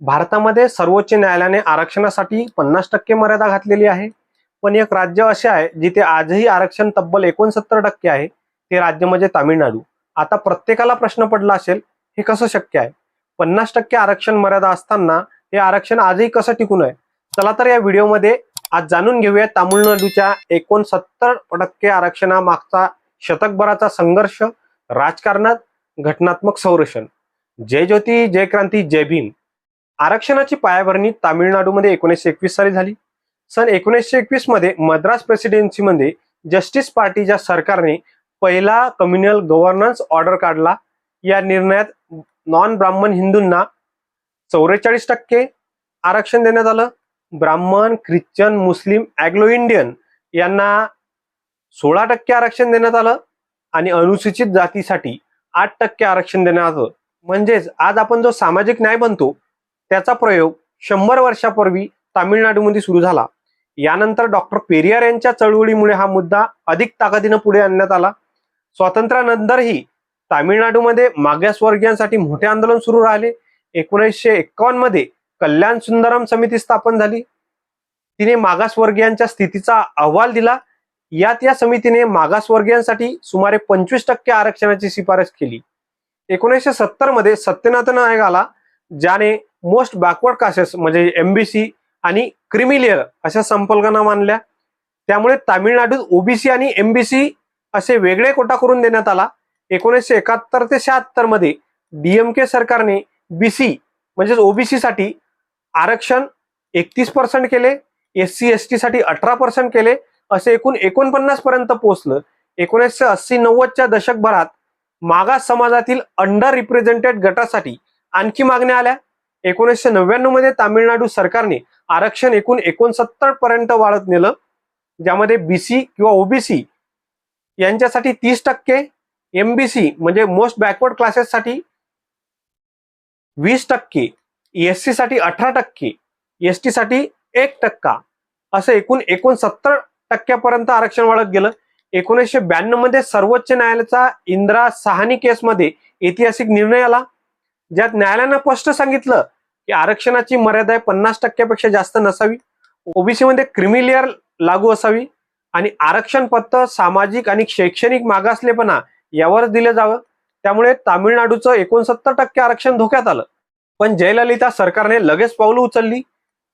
भारतामध्ये सर्वोच्च न्यायालयाने आरक्षणासाठी पन्नास टक्के मर्यादा घातलेली आहे. पण एक राज्य असे आहे जिथे आजही आरक्षण तब्बल एकोणसत्तर टक्के आहे ते राज्य म्हणजे तामिळनाडू. आता प्रत्येकाला प्रश्न पडला असेल हे कसं शक्य आहे? पन्नास टक्के आरक्षण मर्यादा असताना हे आरक्षण आजही कसं टिकून आहे? चला तर या व्हिडिओमध्ये आज जाणून घेऊया तामिळनाडूच्या एकोणसत्तर टक्के आरक्षणामागचा शतकभराचा संघर्ष राजकारणात घटनात्मक संरक्षण. जय ज्योती जय क्रांती जय भीम. आरक्षणाची पायाभरणी तामिळनाडूमध्ये एकोणीसशे एकवीस साली झाली. सन एकोणीसशे एकवीसमध्ये मद्रास प्रेसिडेन्सीमध्ये जस्टिस पार्टीच्या सरकारने पहिला कम्युनल गव्हर्नन्स ऑर्डर काढला. या निर्णयात नॉन ब्राह्मण हिंदूंना चौवेचाळीस टक्के आरक्षण देण्यात आलं. ब्राह्मण ख्रिश्चन मुस्लिम अॅग्लो इंडियन यांना सोळा टक्के आरक्षण देण्यात आलं आणि अनुसूचित जातीसाठी आठ टक्के आरक्षण देण्यात आलं. म्हणजेच आज आपण जो सामाजिक न्याय बनतो त्याचा प्रयोग शंभर वर्षापूर्वी तामिळनाडूमध्ये सुरू झाला. यानंतर डॉक्टर पेरियार यांच्या चळवळीमुळे हा मुद्दा अधिक ताकदीनं पुढे आणण्यात आला. स्वातंत्र्यानंतरही तामिळनाडूमध्ये मागासवर्गीयांसाठी मोठे आंदोलन सुरू राहिले. एकोणीसशे एक्कावन्नमध्ये कल्याण सुंदरम समिती स्थापन झाली. तिने मागासवर्गीयांच्या स्थितीचा अहवाल दिला. यात या समितीने मागासवर्गीयांसाठी सुमारे पंचवीस टक्के आरक्षणाची शिफारस केली. एकोणीसशे सत्तरमध्ये सत्यनाथन आयोग आला ज्याने मोस्ट बॅकवर्ड कासेस म्हणजे एमबीसी आणि क्रिमिलियर अशा संकल्पना मानल्या. त्यामुळे तामिळनाडूत ओबीसी आणि एमबीसी असे वेगळे कोटा करून देण्यात आला. एकोणीसशे एकाहत्तर ते शहात्तरमध्ये डीएमके सरकारने बीसी म्हणजेच ओबीसी साठी आरक्षण एकतीस पर्सेंट केले एस सी एस टी साठी अठरा पर्सेंट केले असे एकूण एकोणपन्नास पर्यंत पोहोचलं. एकोणीसशे अस्सी नव्वदच्या दशकभरात मागास समाजातील अंडर रिप्रेझेंटेड गटासाठी आणखी मागण्या आल्या. एकोणीसशे नव्याण्णवमध्ये तामिळनाडू सरकारने आरक्षण एकूण एकोणसत्तर पर्यंत वाढत नेलं. ज्यामध्ये बीसी किंवा ओबीसी यांच्यासाठी तीस टक्के एमबीसी म्हणजे मोस्ट बॅकवर्ड क्लासेससाठी वीस टक्के एससी साठी अठरा टक्के एसटी साठी एक टक्का असं एकूण एकोणसत्तर टक्क्यापर्यंत आरक्षण वाढत गेलं. एकोणीसशे ब्याण्णवमध्ये सर्वोच्च न्यायालयाचा इंदिरा सहानी केसमध्ये ऐतिहासिक निर्णय आला. ज्यात न्यायालयानं स्पष्ट सांगितलं की आरक्षणाची मर्यादा पन्नास टक्क्यापेक्षा जास्त नसावी. ओबीसी मध्ये क्रिमिलियर लागू असावी आणि आरक्षण पत्र सामाजिक आणि शैक्षणिक मागासलेपणा यावर दिलं जावं. त्यामुळे तामिळनाडूचं एकोणसत्तर टक्के आरक्षण धोक्यात आलं. पण जयललिता सरकारने लगेच पावलं उचलली.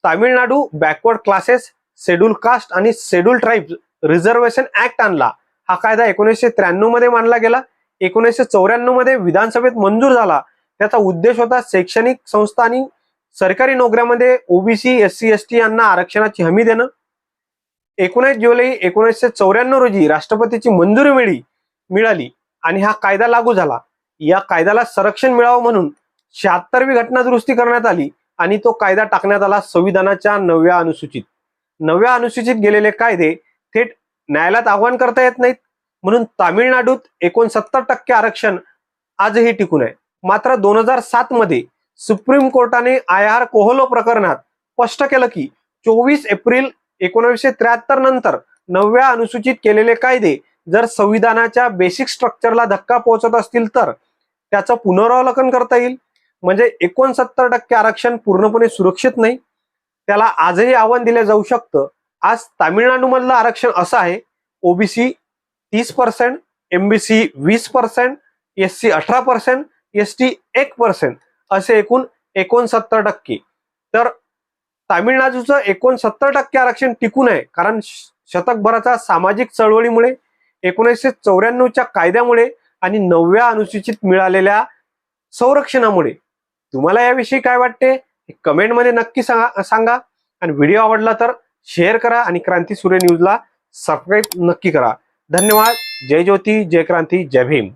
Tamil Nadu backward classes schedule caste आणि शेड्यूल ट्राईब रिझर्वेशन ऍक्ट आणला. हा कायदा एकोणीसशे त्र्याण्णवमध्ये मानला गेला. एकोणीसशे चौऱ्याण्णवमध्ये विधानसभेत मंजूर झाला. त्याचा उद्देश होता शैक्षणिक संस्था आणि सरकारी नोकऱ्यामध्ये OBC S C S T यांना आरक्षणाची हमी देणं. एकोणीस जुलै एकोणीसशे चौऱ्याण्णव रोजी राष्ट्रपतीची मंजुरी मिळी मिळाली आणि हा कायदा लागू झाला. या कायद्याला संरक्षण मिळावं म्हणून शहात्तरवी घटना दुरुस्ती करण्यात आली आणि तो कायदा टाकण्यात आला संविधानाच्या नवव्या अनुसूचित. नवव्या अनुसूचित गेलेले कायदे थेट न्यायालयात आव्हान करता येत नाहीत. म्हणून तामिळनाडूत एकोणसत्तर टक्के आरक्षण आजही टिकून आहे. मात्र दोन हजार सात मध्ये सुप्रीम कोर्टाने आय आर कोहलो प्रकरणात स्पष्ट केलं की चोवीस एप्रिल एकोणीसशे त्र्याहत्तर नंतर नवव्या अनुसूचित केलेले कायदे जर संविधानाच्या बेसिक स्ट्रक्चरला धक्का पोहोचत असतील तर त्याचं पुनरावलोकन करता येईल. म्हणजे एकोणसत्तर टक्के आरक्षण पूर्णपणे सुरक्षित नाही. त्याला आजही आव्हान दिलं जाऊ शकतं. आज तामिळनाडूमधलं आरक्षण असं आहे. ओबीसी तीस पर्सेंट एमबीसी वीस पर्सेंट एस सी अठरा पर्सेंट एस टी एक पर्सेंट असे एकूण एकोणसत्तर टक्के. तर तामिळनाडूचं एकोणसत्तर टक्के आरक्षण टिकून आहे कारण श- शतकभराच्या सामाजिक चळवळीमुळे एकोणीसशे चौऱ्याण्णवच्या कायद्यामुळे आणि नवव्या अनुसूचित मिळालेल्या संरक्षणामुळे. तुम्हाला याविषयी काय वाटते? कमेंटमध्ये नक्की सांगा सांगा. आणि व्हिडिओ आवडला तर शेअर करा आणि क्रांती सूर्य न्यूजला सबस्क्राईब नक्की करा. धन्यवाद. जय ज्योती जय क्रांती जय भीम.